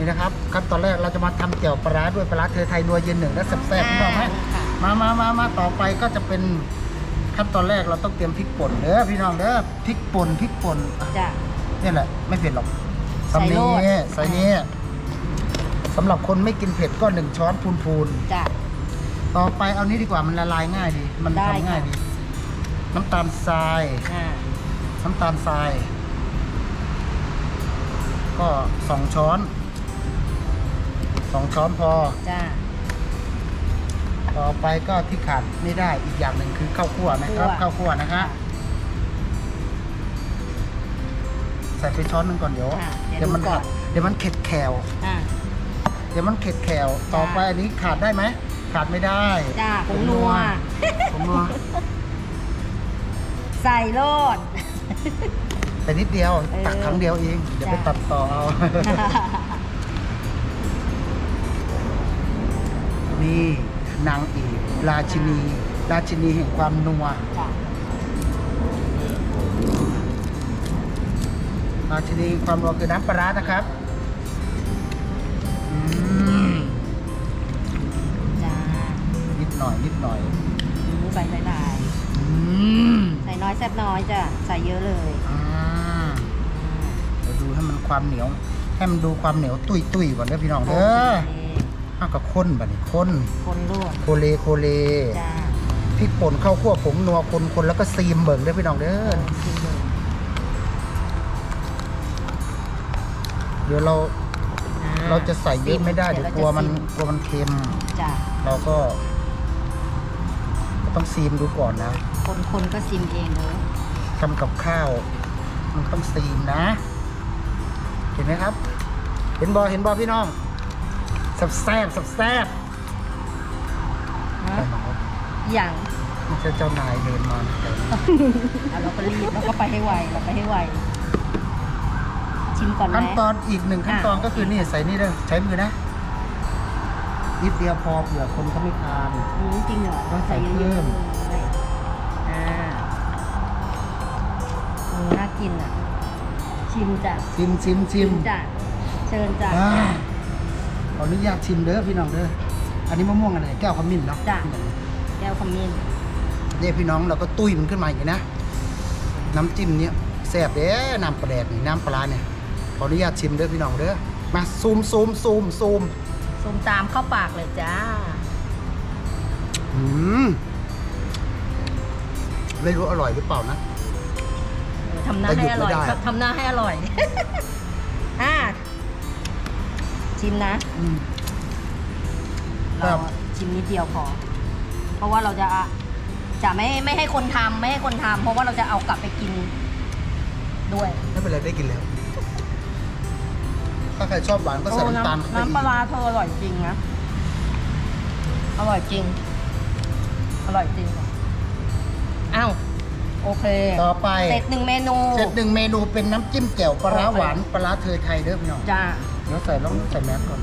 นี่นะครับขั้นตอนแรกเราจะมาทำเกี่ยวปลาร้าด้วยปลาร้าเธอไทยนัวเย็นหนึ่งและแซ่บๆพี่น้องไหมค่ะมามามามาต่อไปก็จะเป็นขั้นตอนแรกเราต้องเตรียมพริกป่นเด้อพี่น้องเด้อพริกป่นพริกป่นอะจ้ะนี่แหละ ไม่เผ็ดหรอกใส่สำโลนี้ดใส่นี้สำหรับคนไม่กินเผ็ดก็หนึ่งช้อนพูนจ้ะๆต่อไปเอานี้ดีกว่ามันละลายง่ายดี มันได้ทำง่ายค่ะดี น้ำตาลทรายอ่าน้ำตาลทราย ก็สองช้อน สองช้อนพอ จ้ะต่อไปก็ที่ขาดไม่ได้อีกอย่างหนึ่งคือข้าวคั่วนะครับคั่วข้าวคั่วนะฮะใส่ไปช้อนหนึงก่อนเดี๋ยวค่ะเดี๋ยวมันดูก่อนเดี๋ยวมันเข็ดแขวอ่าเดี๋ยวมันเข็ดแขวต่อไปอันนี้ขาดได้ไหมขาดไม่ได้จ้ะผงนัวผงนัวใส่โลดแต่นิดเดียวเออตักครั้งเดียวเองเดี๋ยวไปจ้ะตัดต่อเอา นี่นางเอกราชินี ราชินีแห่งความนัว จ้ะราชินีความนัวคือน้ำปลาร้านะครับอืมจ้ะนิดหน่อยนิดหน่อยอืมใส่หลายอืมๆใส่น้อยแซ่บน้อยจ้ะใส่เยอะเลย อ่าเดี๋ยวดูให้มันความเหนียว ให้มันดูความเหนียวตุยตุยๆก่อนเด้อพี่น้องเด้อ โอเค เอากับข้นแบบนี้ข้นคนลวกโคเลโคเลจ้ะพริกป่นข้าวคั่วผงนัวคนคนแล้วก็ซีมเบิ่งเด้อพี่น้องเด้อชิมเลยเดี๋ยวเราอ่เราจะใส่เยอะไม่ได้ชิเดี๋ยวรากลัวมันจะชิกลัวมันเค็ม จ้ะเราก็ก็ ต้องซีมดูก่อนนะคนคนก็ซิมเองเลยทำกับข้าว มันต้องซีมนะ เห็นไหมครับ เห็นบอเห็นบอพี่น้องแซ่บแซ่บแซ่บแซ่บฮะอย่างไม่ใช่เจ้านายเดินมาเดี๋ยวอะเราก็รีบเราก็ไปให้ไวเราไปให้ไว ชิมก่อนไหม ขั้นตอนอีกหนึ่งขั้นตอนอะก็คือนี่ใส่นี่เลยใช้มือนะนิดเดียวพอเผื่อคนเขาไม่ทาน อืมจริงเหรอต้องใส่เยอะเพิ่มๆเลยอ่าอืมน่ากินอะ ชิมจ้ะชิมชิมชิมจ้ะเชิญจ้ะ อ่าข ออนุญาตชิมเด้อพี่น้องเด้อ อันนี้มะม่วงอะไรแก้วขมิ้นเนาะจ้ะ แก้วขมิ้นเนี่ยพี่น้องเราก็ตุ้ยมันขึ้นมาอย่างนี้นะ น้ำจิ้มเนี่ยแซ่บเด้น้ำปลาแดกนี่น้ำปลาเนี่ยขออนุญาตชิมเด้อพี่น้องเด้อ มาซูมซูมซูมซูมส้มตามเข้าปากเลยจ้า อืมไม่รู้อร่อยหรือเปล่านะเออทำหน้าแต่หยุให้ดอร่อยไม่ได้ครับทำหน้าให้อร่อยอ่า ชิมนะอืมครัเราบ ชิมนิดเดียวพอ เพราะว่าเราจะจะไม่ไม่ให้คนทำไม่ให้คนทำเพราะว่าเราจะเอากลับไปกินด้วย ไม่เป็นไรได้กินแล้ว ถ้าใครชอบหวานก็ใส่โอ้น้ำตาลเข้าไปน้ำอีปลากร้าเธออร่อยจริงนะ อร่อยจริง อร่อยจริงค่ะอ้าวโอเค ต่อไปเสร็จหนึ่งเมนู เสร็จหนึ่งเมนูเป็นน้ำจิ้มแจ่วปลาร้าโอเคหวานปลาร้าเธอไทยเด้อพี่น้อง จ้า เดี๋ยวใส่ต้องใส่แมสก่อน